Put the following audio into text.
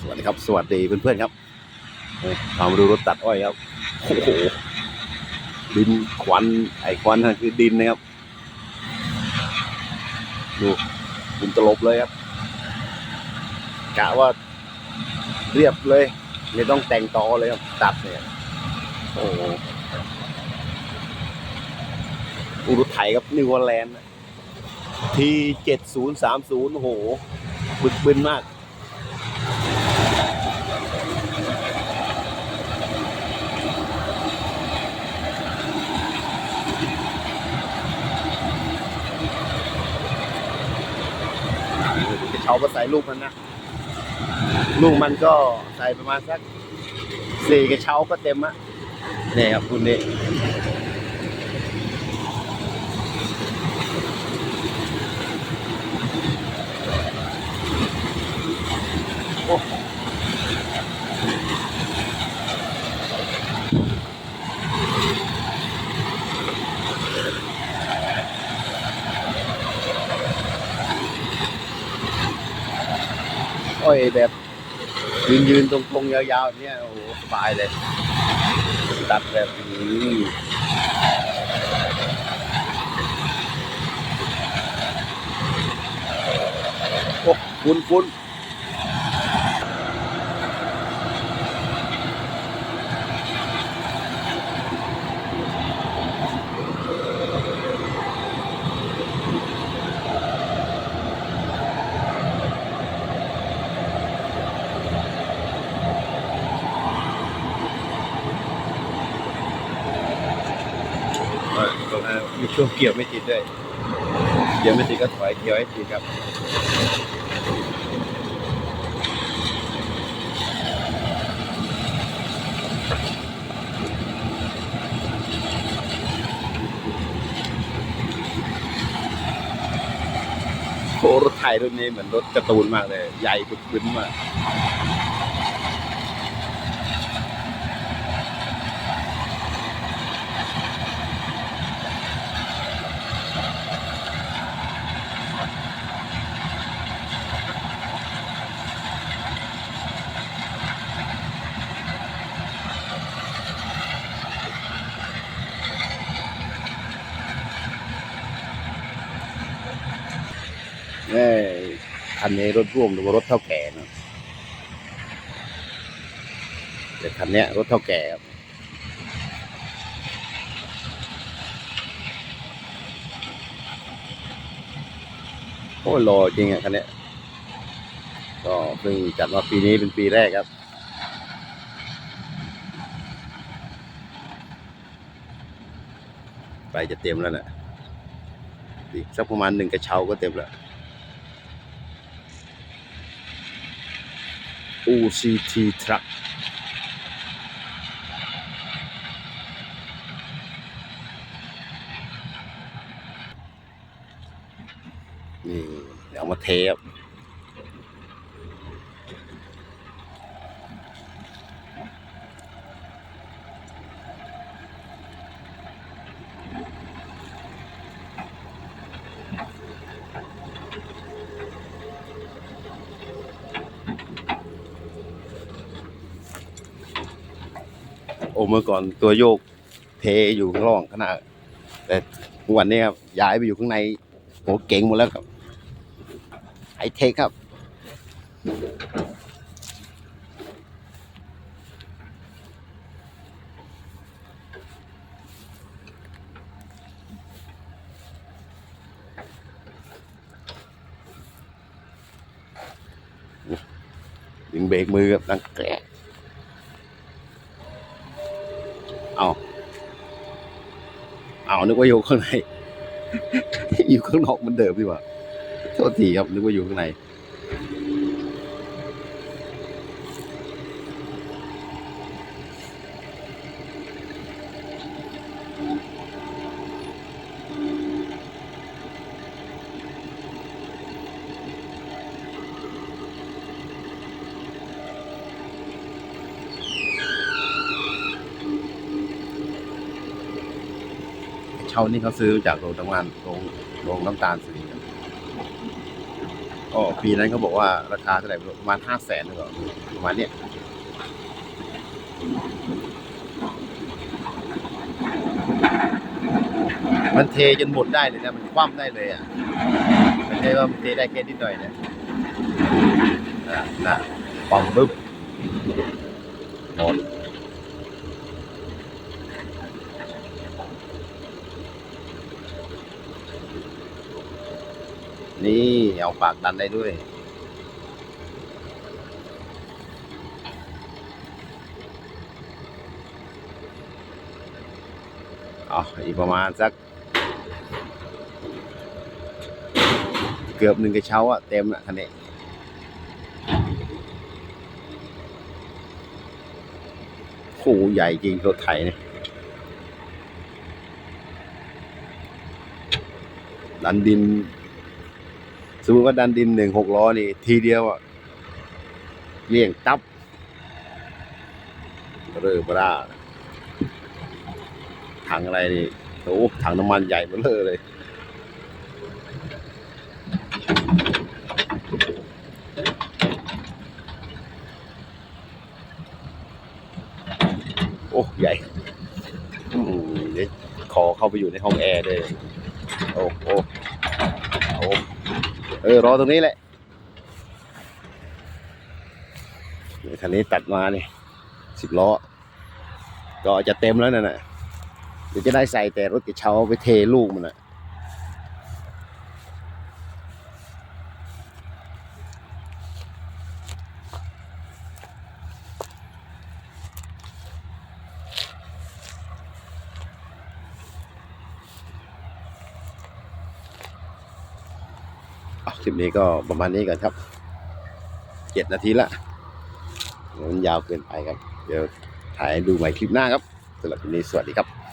สวัสดีครับ สวัสดีเพื่อนๆครับเอ้ยพามาดูรถตัดอ้อยครับ โอ้โห ดินควัน ไอควันคือดินนะครับ ดูดินตลบเลยครับ กะว่าเรียบเลยไม่ต้องแต่งต่อเลยครับ ตัดเนี่ย โอ้โหอูรุไถครับนิวอร์แลนด์ทีเจ็ดศูนย์สามศูนย์โอ้โหบึกบึนมาก เชาก็ใส่ลูกมันนะ ลูกมันก็ใส่ประมาณสักสี่กระเช้าก็เต็มอะเนี่ยครับคุณนี่ โอ้ยแบบ ยืนยืนตรงตรงยาวๆเนี่ยโอ้โหสบายเลย ตัดแบบนี้โอ้คุณคุณเออีช่วงเกี่ยวไม่ติดด้วย เกี่ยวไม่ติดก็ถอยเกี่ยวให้ติดครับโอ้รถไทยรุ่นนี้เหมือนรถการ์ตูนมากเลย ใหญ่บึกบึนมาก เอ้ยคันนี้รถร่วมหรือว่ารถเท่าแก่เนอะแต่คันนี้รถเท่าแก่ครับโอ้รอจริงอะคันนี้ก็เพิ่งจัดมาปีนี้เป็นปีแรกครับไปจะเต็มแล้วน่ะอีกสักประมาณหนึ่งกระเช้าก็เต็มแล้ว OCT Truck นี่เดี๋ยวมาเทป โอ้เมื่อก่อนตัวโยกเทอยู่ข้างล่างขนาดแต่วันนี้ครับย้ายไปอยู่ข้างในโหเก่งหมดแล้วครับไฮเทคครับดึงเบรกมือครับดังแกร เอาเอานึกว่าอยู่ข้างใน อยู่ข้างนอกเหมันเดิมดีกว่าโทษทีครับนึกว่าอยู่ข้างใน ช่านี่เขาซื้อจากโรงน้ำมันโรงโรงน้ำตาลซื้อกันอ๋อปีนั้นเขาบอกว่าราคาเท่าไหร่ประมาณห้าแสนหรือเปล่าประมาณเนี้ยมันเทจนหมดได้เลยนะมันคว่ำได้เลยอะม่ใช่ว่ามันเทได้แค่นิดหน่อยนะน่ะน่ะปังบึ๊บหมด นี่เอาปากดันได้ด้วย อ๋อ อีกประมาณสัก เกือบหนึ่งกระเช้าอะเต็มอะคันนี้โอ้โหใหญ่จริงรถไถเนี่ยดันดิน สมมติว่าดันดินหนึ่งหกล้อนี่ ทีเดียวอะเลี่ยงตับเรือปลาถังอะไรนี่โอ้ถังน้ำมันใหญ่เบ้อเร่อเลยโอ้ใหญ่อืมเดี๋ยวขอเข้าไปอยู่ในห้องแอร์เลย โอ้โอ้ เออรอตรงนี้แหละคันนี้ตัดมานี่สิบล้อ ก็จะเต็มแล้วนั่นน่ะเดี๋ยวจะได้ใส่แต่รถกระเช้าไปเทลูกมันน่ะ คลิปนี้ก็ประมาณนี้ก่อนครับเจ็ดนาทีละมันยาวเกินไปครับ เดี๋ยวถ่ายดูใหม่คลิปหน้าครับสำหรับคลิปนี้สวัสดีครับ